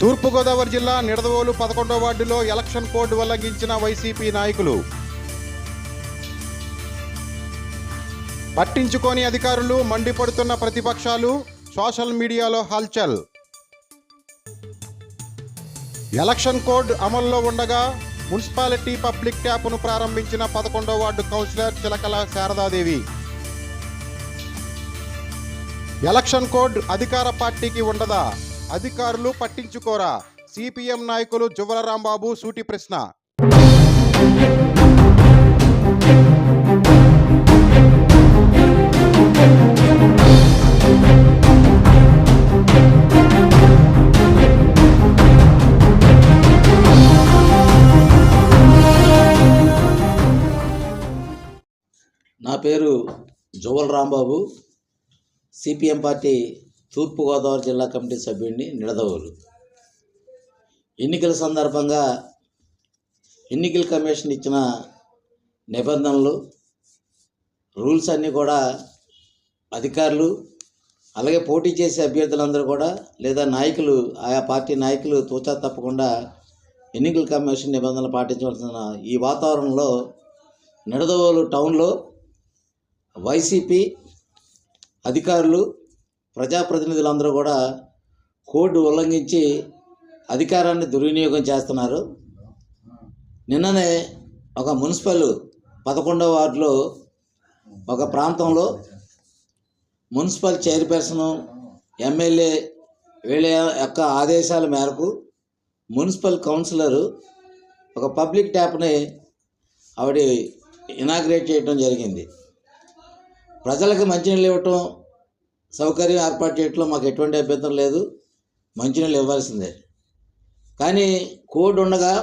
తూర్పుగోదావరి జిల్లా నిడదవోలు పదకొండో వార్డులో ఎలక్షన్ కోడ్ ఉల్లంఘించిన వైసీపీ నాయకులు. పట్టించుకోని అధికారులు మండిపడుతున్న ప్రతిపక్షాలు సోషల్ మీడియాలో హల్చల్. ఎలక్షన్ కోడ్ అమల్లో ఉండగా మున్సిపాలిటీ పబ్లిక్ ట్యాప్ను ప్రారంభించిన పదకొండో ward councillor Chilakala Sharadadevi. Election code అధికార పార్టీకి ఉండదా? అధికారులు పట్టించుకోరా? సిపిఎం నాయకులు జువ్వల రాంబాబు సూటి ప్రశ్న. నా పేరు జువల్ రాంబాబు సిపిఎం పార్టీ తూర్పుగోదావరి జిల్లా కమిటీ సభ్యుడిని నిడదవోలు. ఎన్నికల సందర్భంగా ఎన్నికల కమిషన్ ఇచ్చిన నిబంధనలు రూల్స్ అన్నీ కూడా అధికారులు అలాగే పోటీ చేసే అభ్యర్థులందరూ కూడా లేదా నాయకులు ఆయా పార్టీ నాయకులు తూచా తప్పకుండా ఎన్నికల కమిషన్ నిబంధనలు పాటించవలసిన ఈ వాతావరణంలో నిడదవోలు టౌన్లో వైసీపీ అధికారులు ప్రజాప్రతినిధులందరూ కూడా కోడ్ ఉల్లంఘించి అధికారాన్ని దుర్వినియోగం చేస్తున్నారు. నిన్ననే ఒక మున్సిపల్ పదకొండవ వార్డులో ఒక ప్రాంతంలో మున్సిపల్ చైర్పర్సన్ ఎమ్మెల్యే వీళ్ళ యొక్క ఆదేశాల మేరకు మున్సిపల్ కౌన్సిలరు ఒక పబ్లిక్ ట్యాప్ని ఆవిడ ఇనాగ్రేట్ చేయడం జరిగింది. ప్రజలకు మంచినీళ్ళు ఇవ్వటం సౌకర్యం ఏర్పాటు చేయడంలో మాకు ఎటువంటి అభ్యంతరం లేదు. మంచినీళ్ళు ఇవ్వాల్సిందే. కానీ కోడ్ ఉండగా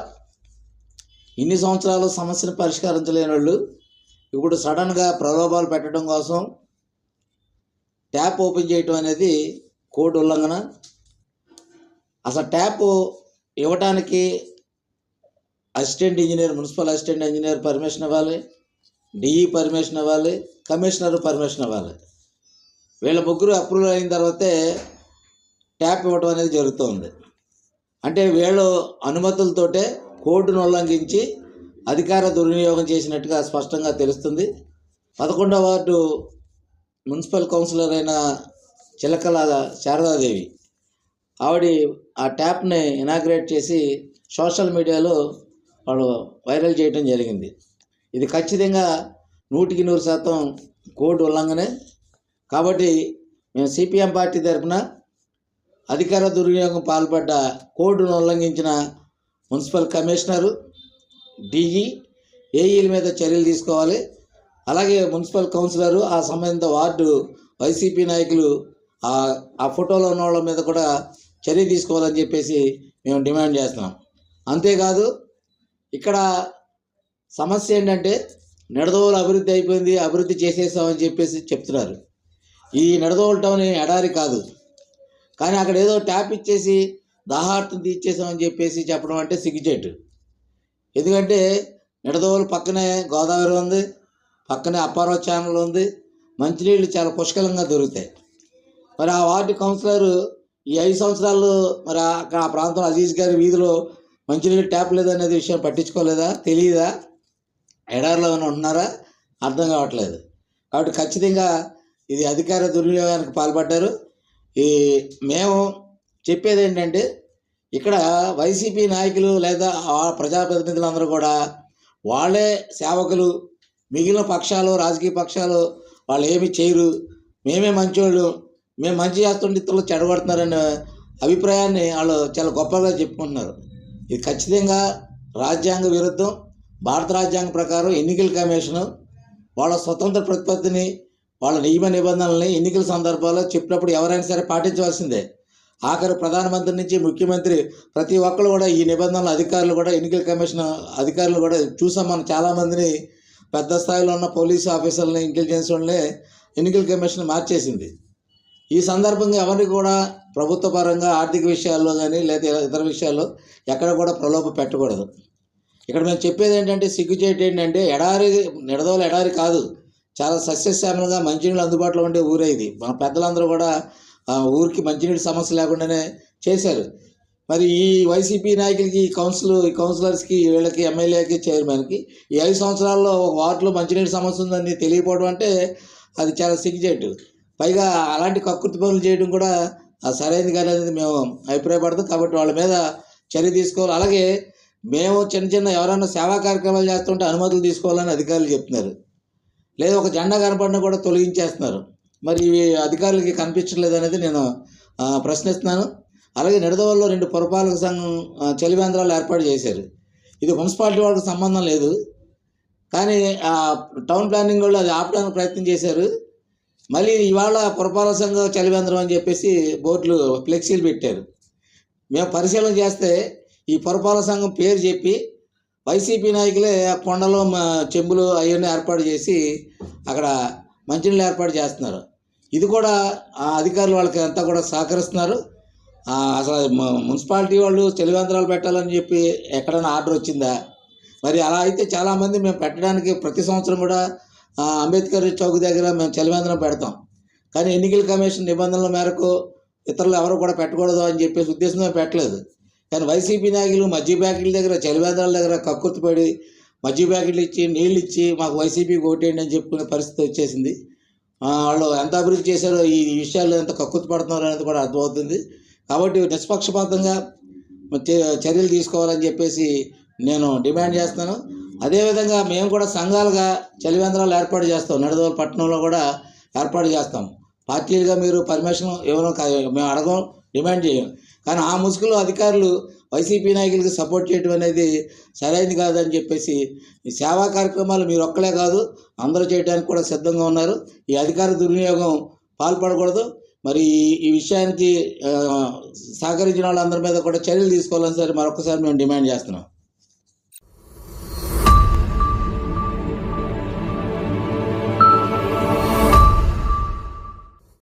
ఇన్ని సంవత్సరాలు సమస్యను పరిష్కరించలేని వాళ్ళు ఇప్పుడు సడన్గా ప్రలోభాలు పెట్టడం కోసం ట్యాప్ ఓపెన్ చేయటం అనేది కోడ్ ఉల్లంఘన. అసలు ట్యాప్ ఇవ్వటానికి assistant engineer municipal assistant engineer permission ఇవ్వాలి డిఈ పర్మిషన్ ఇవ్వాలి కమిషనర్ పర్మిషన్ ఇవ్వాలి. వీళ్ళ ముగ్గురు అప్రూవల్ అయిన తర్వాతే ట్యాప్ ఇవ్వటం అనేది జరుగుతుంది. అంటే వీళ్ళు అనుమతులతోటే కోర్టును ఉల్లంఘించి అధికార దుర్వినియోగం చేసినట్టుగా స్పష్టంగా తెలుస్తుంది. పదకొండవ వార్డు మున్సిపల్ కౌన్సిలర్ అయిన చిలకల శారదాదేవి ఆవిడ ఆ ట్యాప్ని ఇనాగ్రేట్ చేసి సోషల్ మీడియాలో వాళ్ళు వైరల్ చేయడం జరిగింది. ఇది ఖచ్చితంగా నూటికి నూరు శాతం కోడ్ ఉల్లంఘనే. కాబట్టి మేము సిపిఎం పార్టీ తరఫున అధికార దుర్వినియోగం పాల్పడ్డ కోడ్ను ఉల్లంఘించిన మున్సిపల్ కమిషనరు డిఈ ఏఈల మీద చర్యలు తీసుకోవాలి. అలాగే మున్సిపల్ కౌన్సిలరు ఆ సంబంధిత వార్డు వైసీపీ నాయకులు ఆ ఆ ఫోటోలో ఉన్న వాళ్ళ మీద కూడా చర్య తీసుకోవాలని చెప్పేసి మేము డిమాండ్ చేస్తున్నాం. అంతేకాదు ఇక్కడ సమస్య ఏంటంటే నిడదవోలు అభివృద్ధి అయిపోయింది అభివృద్ధి చేసేసామని చెప్పేసి చెప్తున్నారు. ఈ నిడదవోలు టౌన్ ఎడారి కాదు. కానీ అక్కడ ఏదో ట్యాప్ ఇచ్చేసి దాహార్తం తీర్చేసామని చెప్పేసి చెప్పడం అంటే సిగ్గుచేటు. ఎందుకంటే నిడదవోలు పక్కనే గోదావరి ఉంది పక్కనే అప్పారో ఛానల్ ఉంది మంచినీళ్ళు చాలా పుష్కలంగా దొరుకుతాయి. మరి ఆ వార్డు కౌన్సిలర్ ఈ ఐదు సంవత్సరాలు మరి అక్కడ ఆ ప్రాంతం అజీజ్ గారి వీధిలో మంచినీళ్ళు ట్యాప్ లేదనేది విషయం పట్టించుకోలేదా తెలియదా ఎడారిలో ఏమైనా ఉన్నారా? అర్థం కావట్లేదు. కాబట్టి ఖచ్చితంగా ఇది అధికార దుర్వినియోగానికి పాల్పడ్డారు. ఈ మేము చెప్పేది ఏంటంటే ఇక్కడ వైసీపీ నాయకులు లేదా ప్రజాప్రతినిధులందరూ కూడా వాళ్ళే సేవకులు మిగిలిన పక్షాలు రాజకీయ పక్షాలు వాళ్ళు ఏమి చేయరు. మేమే మంచోళ్ళు. మేము మంచి చేస్తుంటే ఇతరులు చెడగొడుతున్నారనే అభిప్రాయాన్ని వాళ్ళు చాలా గొప్పగా చెప్పుకుంటున్నారు. ఇది ఖచ్చితంగా రాజ్యాంగ విరుద్ధం. భారత రాజ్యాంగం ప్రకారం ఎన్నికల కమిషను వాళ్ళ స్వతంత్ర ప్రతిపత్తిని వాళ్ళ నియమ నిబంధనల్ని ఎన్నికల సందర్భాల్లో చెప్పినప్పుడు ఎవరైనా సరే పాటించవలసిందే. ఆఖరి ప్రధానమంత్రి నుంచి ముఖ్యమంత్రి ప్రతి ఒక్కరు కూడా ఈ నిబంధనలు అధికారులు కూడా ఎన్నికల కమిషన్ అధికారులు కూడా చూసాం మనం చాలామందిని. పెద్ద స్థాయిలో ఉన్న పోలీసు ఆఫీసర్లని ఇంటెలిజెన్స్ వాళ్ళని ఎన్నికల కమిషన్ మార్చేసింది. ఈ సందర్భంగా ఎవరికి కూడా ప్రభుత్వ పరంగా ఆర్థిక విషయాల్లో కానీ లేదా ఇతర విషయాల్లో ఎక్కడ కూడా ప్రలోభ పెట్టకూడదు. ఇక్కడ మేము చెప్పేది ఏంటంటే సిగ్గుచేటు ఏంటంటే ఎడారి నిడదవల ఎడారి కాదు. చాలా సస్యశ్యామలంగా మంచినీళ్ళు అందుబాటులో ఉండే ఊరే ఇది. మన పెద్దలందరూ కూడా ఆ ఊరికి మంచినీటి సమస్య లేకుండానే చేశారు. మరి ఈ వైసీపీ నాయకులకి ఈ కౌన్సిల్ ఈ కౌన్సిలర్స్కి వీళ్ళకి ఎమ్మెల్యేకి చైర్మన్కి ఈ ఐదు సంవత్సరాల్లో ఒక వార్డులో మంచినీటి సమస్య ఉందని తెలియకపోవడం అంటే అది చాలా సిగ్గుచేటు. పైగా అలాంటి కక్కుర్తి పనులు చేయడం కూడా సరైనది కాదనేది మేము అభిప్రాయపడతాం. కాబట్టి వాళ్ళ మీద చర్య తీసుకోవాలి. అలాగే మేము చిన్న చిన్న ఎవరైనా సేవా కార్యక్రమాలు చేస్తుంటే అనుమతులు తీసుకోవాలని అధికారులు చెప్తున్నారు. లేదా ఒక జెండా కనపడినా కూడా తొలగించేస్తున్నారు. మరి ఇవి అధికారులకి కనిపించట్లేదు అనేది నేను ప్రశ్నిస్తున్నాను. అలాగే నిడదవల్లో రెండు పురపాలక సంఘం చలివేంద్రాలు ఏర్పాటు చేశారు. ఇది మున్సిపాలిటీ వాళ్ళకి సంబంధం లేదు. కానీ టౌన్ ప్లానింగ్ వాళ్ళు అది ఆపడానికి ప్రయత్నం చేశారు. మళ్ళీ ఇవాళ పురపాలక సంఘం చలివేంద్రం అని చెప్పేసి బోర్డులు ఫ్లెక్సీలు పెట్టారు. మేము పరిశీలన చేస్తే ఈ పురపాలక సంఘం పేరు చెప్పి వైసీపీ నాయకులే ఆ కొండలో మా చెంబులు అవన్నీ ఏర్పాటు చేసి అక్కడ మంచినీళ్ళు ఏర్పాటు చేస్తున్నారు. ఇది కూడా ఆ అధికారులు వాళ్ళకి అంతా కూడా సహకరిస్తున్నారు. అసలు మున్సిపాలిటీ వాళ్ళు చలివేంద్రాలు పెట్టాలని చెప్పి ఎక్కడైనా ఆర్డర్ వచ్చిందా? మరి అలా అయితే చాలామంది మేము పెట్టడానికి ప్రతి సంవత్సరం కూడా అంబేద్కర్ చౌక్ దగ్గర మేము చలివేంద్రం పెడతాం. కానీ ఎన్నికల కమిషన్ నిబంధనల మేరకు ఇతరులు ఎవరు కూడా పెట్టకూడదు అని చెప్పేసి ఉద్దేశంతో పెట్టలేదు. కానీ వైసీపీ నాయకులు మధ్య ప్యాకెట్ల దగ్గర చలివేంద్రాల దగ్గర కక్కుర్తిపడి మధ్య ప్యాకెట్లు ఇచ్చి నీళ్ళు ఇచ్చి మాకు వైసీపీకి ఓటేయండి అని చెప్పుకునే పరిస్థితి వచ్చేసింది. వాళ్ళు ఎంత అభివృద్ధి చేశారో ఈ విషయాల్లో ఎంత కక్కుర్తి పడుతున్నారో అనేది కూడా అర్థమవుతుంది. కాబట్టి నిష్పక్షపాతంగా చర్యలు తీసుకోవాలని చెప్పేసి నేను డిమాండ్ చేస్తాను అదేవిధంగా మేము కూడా సంఘాలుగా చలివేంద్రాలు ఏర్పాటు చేస్తాం. నడదోలు పట్టణంలో కూడా ఏర్పాటు చేస్తాం. పార్టీలుగా మీరు పర్మిషన్ ఇవ్వడం మేము అడగం. డిమాండ్ చేయం కానీ ఆ ముసుగులో అధికారులు వైసీపీ నాయకులకి సపోర్ట్ చేయడం అనేది సరైనది కాదని చెప్పేసి ఈ సేవా కార్యక్రమాలు మీరు ఒక్కలే కాదు అందరూ చేయడానికి కూడా సిద్ధంగా ఉన్నారు. ఈ అధికార దుర్వినియోగం పాల్పడకూడదు. మరి ఈ- విషయానికి సహకరించిన వాళ్ళందరి మీద కూడా చర్యలు తీసుకోవాలని సరే మరొకసారి మేము డిమాండ్ చేస్తున్నాం.